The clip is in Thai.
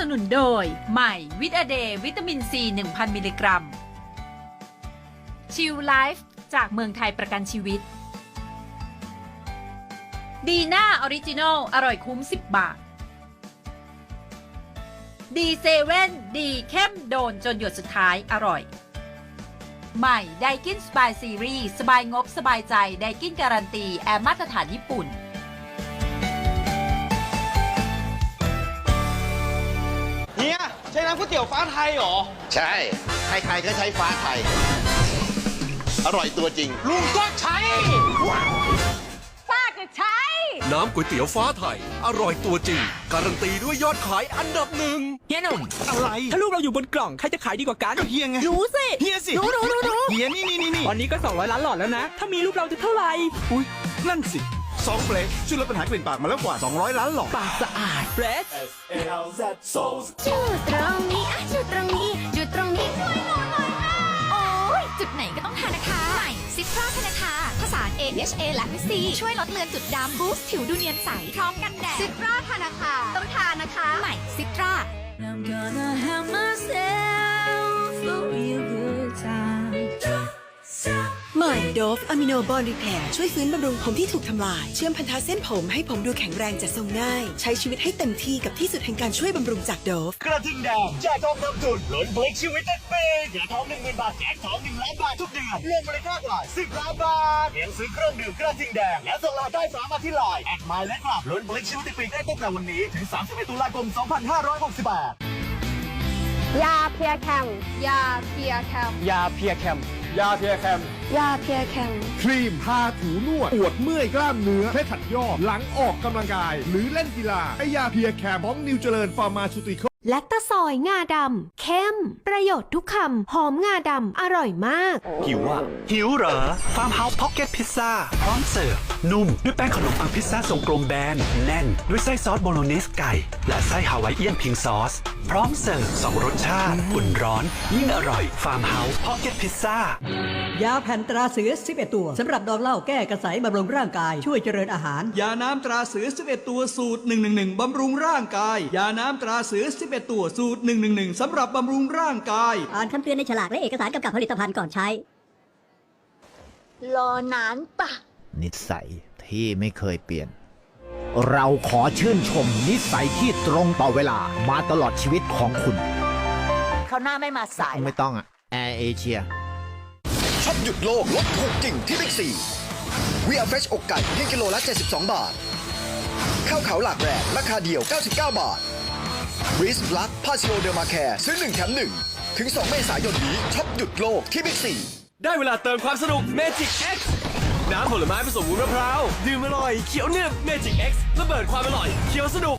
สนุนโดย ใหม่วิตาเดย์วิตามินซี 1000 มิลลิกรัม ชิลไลฟ์จากเมืองไทยประกันชีวิต ดีน่าออริจินอลอร่อยคุ้ม 10 บาท ดีเซเว่นดีเข้มโดนจนหยดสุดท้ายอร่อย ใหม่ไดกินสบายซีรีส์สบายงบสบายใจไดกินการันตี แอร์มาตรฐานญี่ปุ่น ใช้น้ำก๋วยเตี๋ยวฟ้าไทยเหรอ ใช่ ใครๆก็ใช้ฟ้าไทย อร่อยตัวจริง ลุงก็ใช้ น้ำก๋วยเตี๋ยวฟ้าไทย อร่อยตัวจริง การันตีด้วยยอดขายอันดับหนึ่ง เฮียหนุ่มอะไรถ้าลูกเราอยู่บนกล่อง ใครจะขายดีกว่ากันก็เฮียไงรู้สิ เฮียสิรู้รู้รู้รู้เฮียนี่นี่นี่นี่ตอนนี้ก็ 200 ล้านหลอดแล้วนะ ถ้ามีลูกเราจะเท่าไหร่อุ้ยนั่นสิสองเฟลกช่วยลดปัญหากลิ่นปากมาแล้วกว่า 200 ล้านหลอดปากสะอาดเฟรชจุดตร ซิตราธนาคาผสาน AHA และวิซีช่วยลดเลือนจุดดำบูสต์ผิวดูเนียนใส พร้อมกันแดดซิตราธนาคาต้องทานะคะ ใหม่ซิตรา I'm gonna have myself ม่โดฟอะมิโนบอลรีแพร์ช่วยฟื้นบำรุงผมที่ถูกทำลาย เชื่อมพันธะเส้นผมให้ผมดูแข็งแรงจัดทรงง่าย ใช้ชีวิตให้เต็มที่กับที่สุดแห่งการช่วยบำรุงจากโดฟกระทิงแดงแจกทองคำจุดลุ้นพลิกชีวิตเป็นปีแจกทองหนึ่งหมื่นบาทแจกทองหนึ่งล้านบาททุกเดือนรวมมูลค่ากว่าสิบล้านบาทเพียงซื้อเครื่องดื่มกระทิงแดงและส่งรายได้ฝามาที่ไลน์แอดไมล์และกลับลุ้นพลิกชีวิตเป็นปีได้ตั้งแต่วันนี้ถึง31ตุลาคม2568ยาเพียแคมยาเพียแคมยาเพียแคม ยาเพียแคม ยาเพียแคม ครีมทาถูนวดปวดเมื่อยกล้ามเนื้อเคล็ดขัดยอกหลังออกกำลังกาย หรือเล่นกีฬาไอยาเพียแคร์ของนิวเจริญฟาร์มาชูติค แลคตาซอยงาดำเข้ม ประโยชน์ทุกคำ หอมงาดำอร่อยมาก หิวอะ หิวเหรอฟาร์มเฮาส์พ็อกเก็ตพิซซ่าพร้อมเสิร์ฟ นุ่ม ด้วยแป้งขนมปังพิซซ่าทรงกลมแบน แน่น ด้วยไส้ซอสโบโลเนสไก่ และไส้ฮาวายเอียนพิงซอส พร้อมเสิร์ฟสองรสชาติอุ่นร้อน ยิ่งอร่อยฟาร์มเฮาส์พ็อกเก็ตพิซซ่ายาแผ่นตราเสือ 11 ตัวสำหรับดองเหล้าแก้กระสายบำรุงร่างกาย ช่วยเจริญอาหาร ยาน้ำตราเสือ 11 ตัวสูตร 111บำรุงร่างกาย ยาน้ำตราเสือ11ตัวสูตร 111สำหรับบำรุงร่างกาย อ่านคำเตือนในฉลากและเอกสารกำกับผลิตภัณฑ์ก่อนใช้ รอนานปะ นิสัยที่ไม่เคยเปลี่ยน เราขอชื่นชมนิสัยที่ตรงต่อเวลามาตลอดชีวิตของคุณ เขาหน้าไม่มาสายไม่ต้องอะแอร์เอเชีย ช็อปหยุดโลกลดถูกจริงที่บิ๊กซีวีอาเฟชอกไก่เพียงกิโลละ 72 บาท ข้าวเขาหลากแหลกราคาเดียว 99 บาท ริสบลักพาชิโอเดอร์มาแคร์ซื้อ 1 แถม 1 ถึง 2 เมษายนนี้ช็อปหยุดโลกที่บิ๊กซี ได้เวลาเติมความสนุก Magic X น้ำผลไม้ผสมวุ้นมะพร้าว ดื่มอร่อยเขียวหนึบ Magic X ระเบิดความอร่อยเขียวสนุก